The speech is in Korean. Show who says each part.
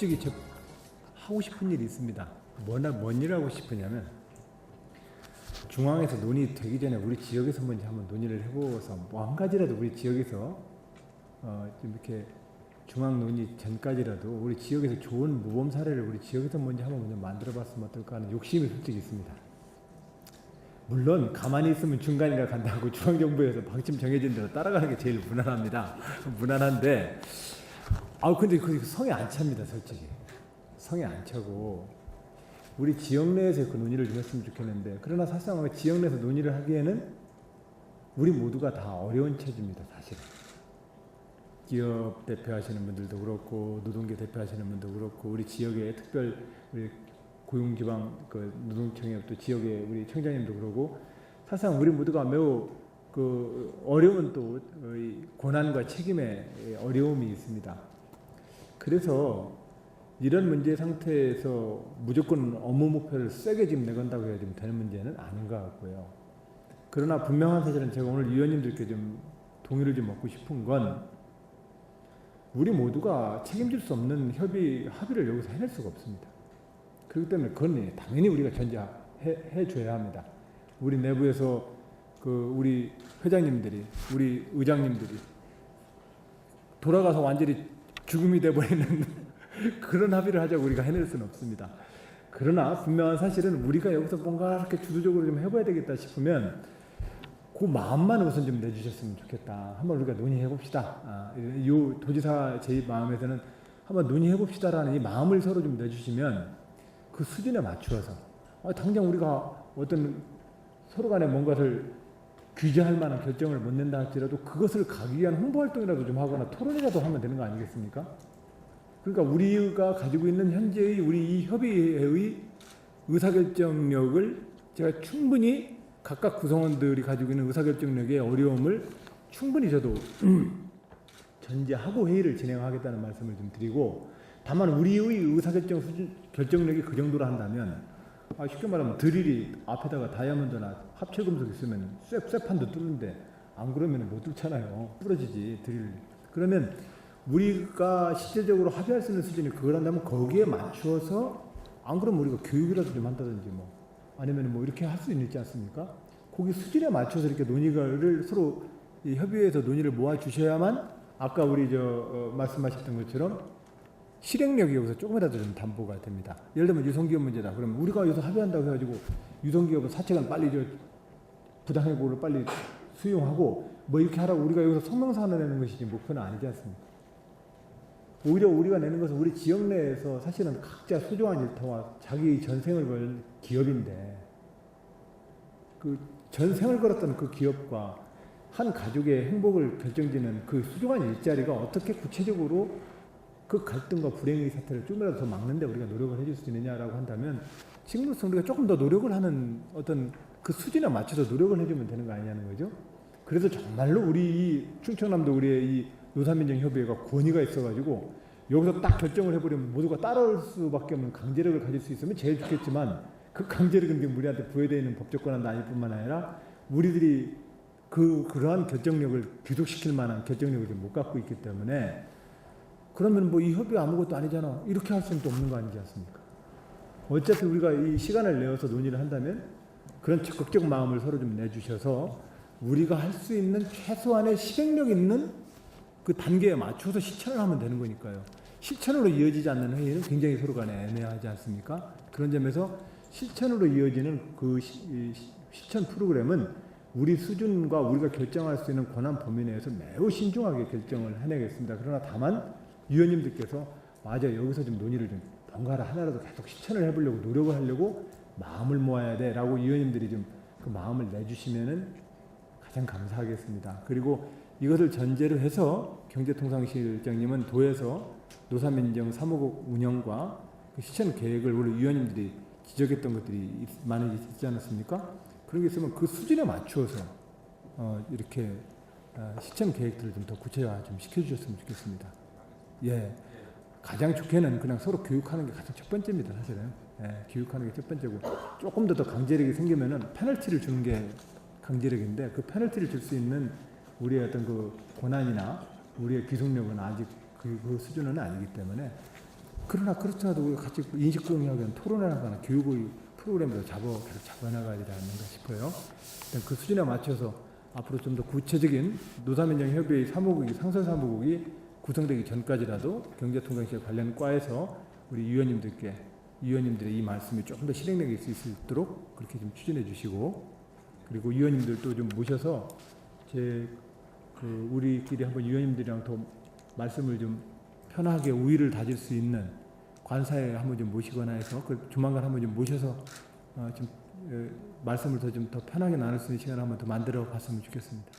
Speaker 1: 솔직히 저 하고 싶은 일이 있습니다. 뭐나 뭔 일을 하고 싶으냐면 중앙에서 논의 되기 전에 우리 지역에서 먼저 한번 논의를 해보고서 뭐 한 가지라도 우리 지역에서 어, 좀 이렇게 중앙 논의 전까지라도 우리 지역에서 좋은 모범 사례를 우리 지역에서 먼저 한번 먼저 만들어봤으면 어떨까 하는 욕심이 솔직히 있습니다. 물론 가만히 있으면 중간이라 간다고 중앙정부에서 방침 정해진 대로 따라가는 게 제일 무난합니다. 무난한데 아 근데 그 성에 안 찹니다 솔직히. 성에 안 차고. 우리 지역 내에서 그 논의를 좀 했으면 좋겠는데 그러나 사실상 그 지역 내에서 논의를 하기에는 우리 모두가 다 어려운 처지입니다 사실은. 기업 대표하시는 분들도 그렇고 노동계 대표하시는 분도 그렇고 우리 지역의 특별 우리 고용지방 그 노동청의 또 지역의 우리 청장님도 그러고 사실상 우리 모두가 매우 그 어려운 또 고난과 책임의 어려움이 있습니다. 그래서 이런 문제 상태에서 무조건 업무 목표를 세게 지금 내건다고 해야 좀 되는 문제는 아닌 것 같고요. 그러나 분명한 사실은 제가 오늘 위원님들께 좀 동의를 좀 얻고 싶은 건 우리 모두가 책임질 수 없는 협의 합의를 여기서 해낼 수가 없습니다. 그렇기 때문에 그건 당연히 우리가 전제해 해줘야 합니다. 우리 내부에서 그 우리 회장님들이 우리 의장님들이 돌아가서 완전히 죽음이 돼버리는 그런 합의를 하자고 우리가 해낼 수는 없습니다. 그러나 분명한 사실은 우리가 여기서 뭔가 이렇게 주도적으로 좀 해봐야 되겠다 싶으면 그 마음만 우선 좀 내주셨으면 좋겠다. 한번 우리가 논의해 봅시다. 아, 이 도지사 제 마음에서는 한번 논의해 봅시다라는 이 마음을 서로 좀 내주시면 그 수준에 맞추어서 아, 당장 우리가 어떤 서로 간에 뭔가를 규제할 만한 결정을 못 낸다 할지라도 그것을 가기 위한 홍보 활동이라도 좀 하거나 토론이라도 하면 되는 거 아니겠습니까? 그러니까 우리가 가지고 있는 현재의 우리 이 협의회의 의사결정력을 제가 충분히 각각 구성원들이 가지고 있는 의사결정력의 어려움을 충분히 저도 전제하고 회의를 진행하겠다는 말씀을 좀 드리고 다만 우리의 의사결정 수준 결정력이 그 정도로 한다면 아, 쉽게 말하면 드릴이 앞에다가 다이아몬드나 합체 금속 있으면 쇠, 쇠판도 뚫는데 안 그러면 못 뚫잖아요. 부러지지 드릴. 그러면 우리가 실질적으로 합의할 수 있는 수준이 그걸 한다면 거기에 맞추어서 안 그러면 우리가 교육이라도 좀 한다든지 뭐 아니면 뭐 이렇게 할 수 있지 않습니까? 거기 수준에 맞춰서 이렇게 논의를 서로 이 협의회에서 논의를 모아 주셔야만 아까 우리 저 어, 말씀하셨던 것처럼 실행력이 여기서 조금이라도 좀 담보가 됩니다. 예를 들면 유성기업 문제다. 그러면 우리가 여기서 합의한다고 해가지고 유성기업은 사채관 빨리 저 부당해고를 빨리 수용하고 뭐 이렇게 하라고 우리가 여기서 성명서를 내는 것이 지금 목표는 아니지 않습니까? 오히려 우리가 내는 것은 우리 지역 내에서 사실은 각자 소중한 일터와 자기 전생을 걸 기업인데 그 전생을 걸었던 그 기업과 한 가족의 행복을 결정짓는 그 소중한 일자리가 어떻게 구체적으로 그 갈등과 불행의 사태를 좀이라도 더 막는데 우리가 노력을 해줄 수 있느냐라고 한다면 지금으로서 우리가 조금 더 노력을 하는 어떤 그 수준에 맞춰서 노력을 해주면 되는 거 아니냐는 거죠. 그래서 정말로 우리 이 충청남도 우리의 이 노사민정협의회가 권위가 있어가지고 여기서 딱 결정을 해버리면 모두가 따라올 수밖에 없는 강제력을 가질 수 있으면 제일 좋겠지만 그 강제력은 지금 우리한테 부여되어 있는 법적 권한도 아닐 뿐만 아니라 우리들이 그 그러한 결정력을 귀속시킬 만한 결정력을 못 갖고 있기 때문에 그러면 뭐 이 협의 아무것도 아니잖아 이렇게 할 수는 또 없는 거 아니지 않습니까? 어차피 우리가 이 시간을 내어서 논의를 한다면 그런 적극적 마음을 서로 좀 내주셔서 우리가 할 수 있는 최소한의 실행력 있는 그 단계에 맞춰서 실천을 하면 되는 거니까요. 실천으로 이어지지 않는 회의는 굉장히 서로 간에 애매하지 않습니까? 그런 점에서 실천으로 이어지는 그 시- 실천 프로그램은 우리 수준과 우리가 결정할 수 있는 권한 범위 내에서 매우 신중하게 결정을 해내겠습니다. 그러나 다만 위원님들께서 맞아 여기서 좀 논의를 좀 뭔가를 하나라도 계속 실천을 해보려고 노력을 하려고 마음을 모아야 돼라고 위원님들이 좀 그 마음을 내주시면은 가장 감사하겠습니다. 그리고 이것을 전제로 해서 경제통상실장님은 도에서 노사민정 사무국 운영과 그 실천 계획을 우리 위원님들이 지적했던 것들이 있- 많이 있지 않았습니까? 그런 게 있으면 그 수준에 맞추어서 어, 이렇게 어, 실천 계획들을 좀 더 구체화 좀 시켜주셨으면 좋겠습니다. 예. 가장 좋게는 그냥 서로 교육하는 게 가장 첫 번째입니다, 사실은. 예, 교육하는 게 첫 번째고 조금 더 더 강제력이 생기면은 페널티를 주는 게 강제력인데 그 페널티를 줄 수 있는 우리의 어떤 그 권한이나 우리의 기속력은 아직 그, 그 수준은 아니기 때문에 그러나 그렇더라도 우리가 같이 인식 공유하거나 토론하거나 교육의 프로그램으로 잡아 계속 잡아나가야 되지 않는가 싶어요. 일단 그 수준에 맞춰서 앞으로 좀 더 구체적인 노사민정 협의회 사무국이 상설 사무국이 구성되기 전까지라도 경제통상시에 관련 과에서 우리 위원님들께 위원님들의 이 말씀이 조금 더 있을 수 있도록 그렇게 좀 추진해 주시고 그리고 위원님들도 좀 모셔서 제 그 우리끼리 한번 위원님들이랑 더 말씀을 좀 편하게 우위를 다질 수 있는 관사에 한번 좀 모시거나 해서 그 조만간 한번 좀 모셔서 어, 좀 어, 말씀을 더 좀 더 편하게 나눌 수 있는 시간을 한번 더 만들어 봤으면 좋겠습니다.